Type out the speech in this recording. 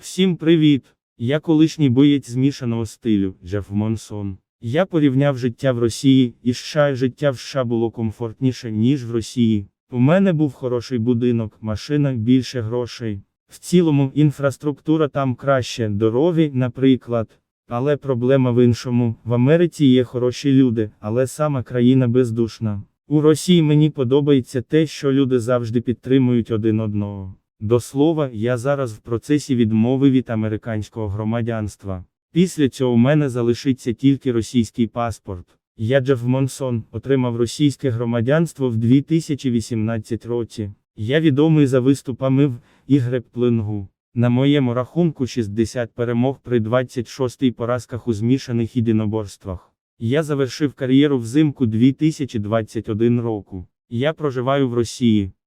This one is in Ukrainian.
Всім привіт! Я колишній боєць змішаного стилю, Джеф Монсон. Я порівняв життя в Росії і США, життя в США було комфортніше, ніж в Росії. У мене був хороший будинок, машина, більше грошей. В цілому інфраструктура там краще, дороги, наприклад. Але проблема в іншому: в Америці є хороші люди, але сама країна бездушна. У Росії мені подобається те, що люди завжди підтримують один одного. До слова, я зараз в процесі відмови від американського громадянства. Після цього у мене залишиться тільки російський паспорт. Я Джеф Монсон отримав російське громадянство в 2018 році. Я відомий за виступами в ігри Плингу. На моєму рахунку 60 перемог при 26 поразках у змішаних єдиноборствах. Я завершив кар'єру взимку 2021 року. Я проживаю в Росії.